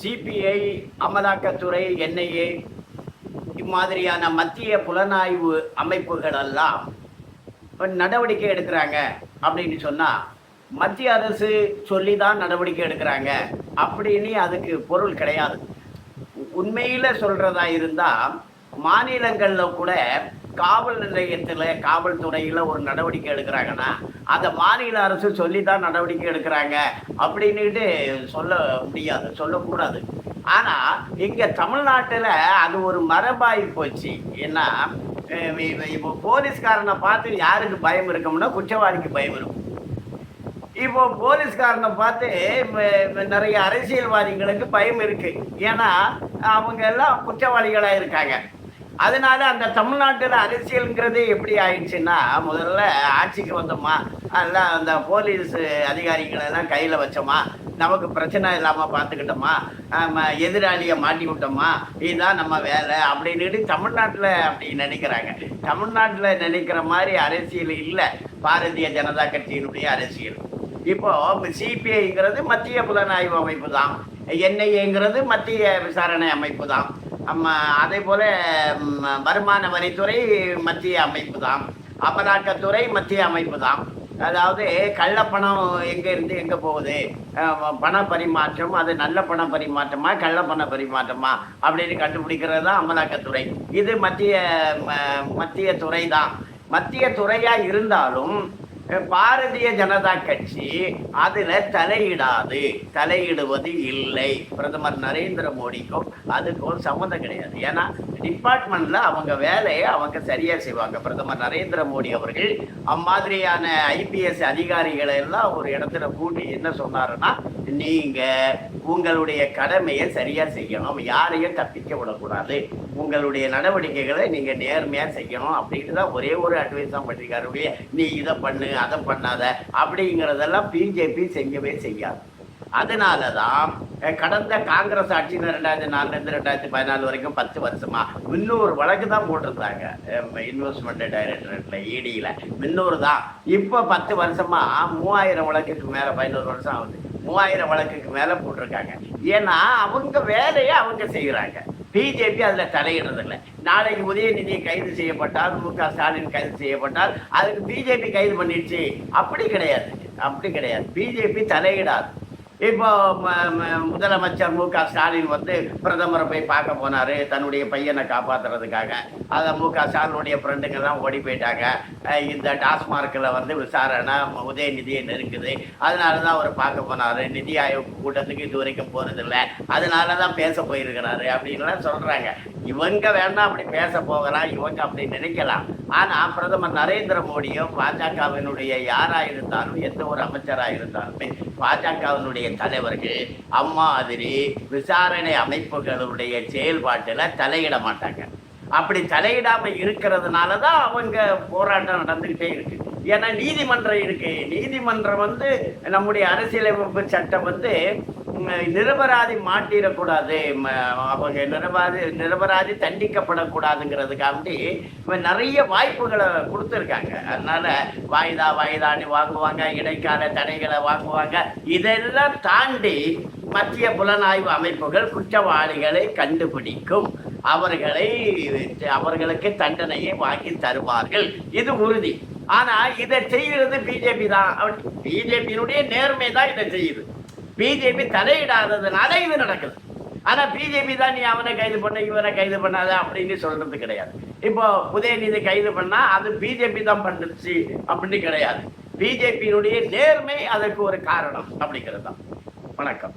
CBI அமலாக்கத்துறை NIA இம்மாதிரியான மத்திய புலனாய்வு அமைப்புகள் எல்லாம் நடவடிக்கை எடுக்கிறாங்க அப்படின்னு சொன்னால் மத்திய அரசு சொல்லி தான் நடவடிக்கை எடுக்கிறாங்க அப்படின்னு அதுக்கு பொருள் கிடையாது. உண்மையில் சொல்கிறதா இருந்தால் மாநிலங்களில் கூட காவல் நிலையத்தில் காவல்துறையில் ஒரு நடவடிக்கை எடுக்கிறாங்கன்னா அந்த மாநில அரசு சொல்லி தான் நடவடிக்கை எடுக்கிறாங்க அப்படின்னுட்டு சொல்ல முடியாது சொல்லக்கூடாது. ஆனால் இங்கே தமிழ்நாட்டில் அது ஒரு மரபாகி போச்சு. ஏன்னா இப்போ போலீஸ்காரனை பார்த்து யாருக்கு பயம் இருக்கும்னா குற்றவாளிக்கு பயம் இருக்கும். இப்போ போலீஸ்காரனை பார்த்து நிறைய அரசியல்வாதிகளுக்கு பயம் இருக்கு. ஏன்னா அவங்க எல்லாம் குற்றவாளிகளாக இருக்காங்க அதனால அந்த தமிழ்நாட்டில் அரசியலுங்கிறது எப்படி ஆயிடுச்சுன்னா முதல்ல ஆட்சிக்கு வந்தோமா எல்லாம் அந்த போலீஸ் அதிகாரிகளை எல்லாம் கையில் வச்சோமா நமக்கு பிரச்சனை இல்லாமல் பார்த்துக்கிட்டோமா நம்ம எதிராளியை மாட்டி விட்டோமா இதுதான் நம்ம வேலை அப்படின்னுட்டு தமிழ்நாட்டில் அப்படி நினைக்கிறாங்க. தமிழ்நாட்டில் நினைக்கிற மாதிரி அரசியல் இல்லை. பாரதிய ஜனதா கட்சியினுடைய அரசியல். இப்போ சிபிஐங்கிறது மத்திய புலனாய்வு அமைப்பு தான். என்ஐஏங்கிறது மத்திய விசாரணை அமைப்பு தான். அதே போல வருமான வரித்துறை மத்திய அமைப்பு தான் அமலாக்கத்துறை மத்திய அமைப்பு தான் அதாவது கள்ளப்பணம் எங்க இருந்து எங்க போகுது? பண பரிமாற்றம் அது நல்ல பண பரிமாற்றமா கள்ள பண பரிமாற்றமா? அப்படின்னு கண்டுபிடிக்கிறது தான் அமலாக்கத்துறை. இது மத்திய ம- மத்திய துறை தான் மத்திய துறையா இருந்தாலும் பாரதிய ஜனதா கட்சி அதுல தலையிடாது தலையிடுவது இல்லை. பிரதமர் நரேந்திர மோடிக்கும் அதுக்கும் சம்மந்தம் கிடையாது. ஏன்னா டிபார்ட்மெண்ட்ல அவங்க வேலையை அவங்க சரியா செய்வாங்க. பிரதமர் நரேந்திர மோடி அவர்கள் அம்மாதிரியான ஐபிஎஸ் அதிகாரிகளை எல்லாம் ஒரு இடத்துல கூட்டி என்ன சொன்னாருன்னா நீங்க உங்களுடைய கடமையை சரியா செய்யணும். யாரையும் தப்பிக்க விடக்கூடாது. உங்களுடைய நடவடிக்கைகளை நீங்க நேர்மையா செய்யணும். அப்படின்ட்டு தான் ஒரே ஒரு அட்வைஸ் தான் பண்ணிருக்காரு நீ இதை பண்ணு அதை பண்ணாத. அப்படிங்கிறதெல்லாம் பிஜேபி செய்யவே செய்யாது. அதனால தான் கடந்த காங்கிரஸ் ஆட்சியில் ரெண்டாயிரத்தி நாலுலேருந்து ரெண்டாயிரத்தி பதினாலு வரைக்கும் பத்து வருஷமா முன்னூறு வழக்கு தான் போட்டிருந்தாங்க. இன்வெஸ்ட்மெண்ட் டைரக்டரேட்டில் இடியில் முன்னூறு தான். இப்போ பத்து வருஷமா மூவாயிரம் வழக்குக்கு மேலே பதினோரு வருஷம் ஆகுது. மூவாயிரம் வழக்குக்கு மேலே போட்டிருக்காங்க. ஏன்னா அவங்க வேலையை அவங்க செய்கிறாங்க பிஜேபி அதில் தலையிடுறதில்லை. நாளைக்கு உதயநிதி கைது செய்யப்பட்டால் மு க ஸ்டாலின் கைது செய்யப்பட்டால் அதுக்கு பிஜேபி கைது பண்ணிடுச்சு. அப்படி கிடையாது. அப்படி கிடையாது. பிஜேபி தலையிடாது. இப்போ ம- முதலமைச்சர் மு க ஸ்டாலின் வந்து பிரதமரை போய் பார்க்க போனாரு தன்னுடைய பையனை காப்பாற்றுறதுக்காக அதை மு க ஸ்டாலினுடைய ஃப்ரெண்டுங்கெல்லாம் ஓடி போயிட்டாங்க. இந்த டாஸ்மார்க்கில் வந்து விசாரணை உதயநிதியை நெருக்குது அதனால தான் அவர் பார்க்க போனாரு. நிதி ஆயோக் கூட்டத்துக்கு இது வரைக்கும் போனதில்லை. அதனால தான் பேச போயிருக்கிறாரு அப்படின்லாம் சொல்கிறாங்க இவங்க வேணா அப்படி பேச போகலாம் இவங்க அப்படி நினைக்கலாம். ஆனால் பிரதமர் நரேந்திர மோடியும் பாஜகவினுடைய யாராக இருந்தாலும் எந்த ஒரு அமைச்சராக இருந்தாலுமே பாஜகவினுடைய தலைவர்கள் அம்மாதிரி விசாரணை அமைப்புகளுடைய செயல்பாட்டில் தலையிட மாட்டாங்க. அப்படி தலையிடாமல் இருக்கிறதுனால தான் அவங்க போராட்டம் நடந்துக்கிட்டே இருக்கு. ஏன்னா நீதிமன்றம் இருக்கு. நீதிமன்றம் வந்து நம்முடைய அரசியலமைப்பு சட்டம் வந்து நிரபராதி மாட்டிடக்கூடாது அவங்க நிரபராதி நிரபராதி தண்டிக்கப்படக்கூடாதுங்கிறதுக்காண்டி இவன் நிறைய வாய்ப்புகளை கொடுத்துருக்காங்க. அதனால வாய்தா வாய்தான்னு வாங்குவாங்க இடைக்கால தடைகளை வாங்குவாங்க. இதெல்லாம் தாண்டி மத்திய புலனாய்வு அமைப்புகள் குற்றவாளிகளை கண்டுபிடிக்கும். அவர்களை அவர்களுக்கு தண்டனையை வாங்கி தருவார்கள். இது உறுதி. ஆனால் இதை செய்கிறது பிஜேபி தான். பிஜேபியினுடைய நேர்மை தான் இதை செய்யுது. பிஜேபி தலையிடாததுனால இது நடக்குது. ஆனா பிஜேபி தான் நீ அவனை கைது பண்ண இவனை கைது பண்ணாத அப்படின்னு சொல்றது கிடையாது. இப்போ உதயநிதி கைது பண்ணா அது பிஜேபி தான் பண்ணுச்சு அப்படின்னு கிடையாது. பிஜேபியினுடைய நேர்மை அதற்கு ஒரு காரணம் அப்படிங்கிறது தான். வணக்கம்.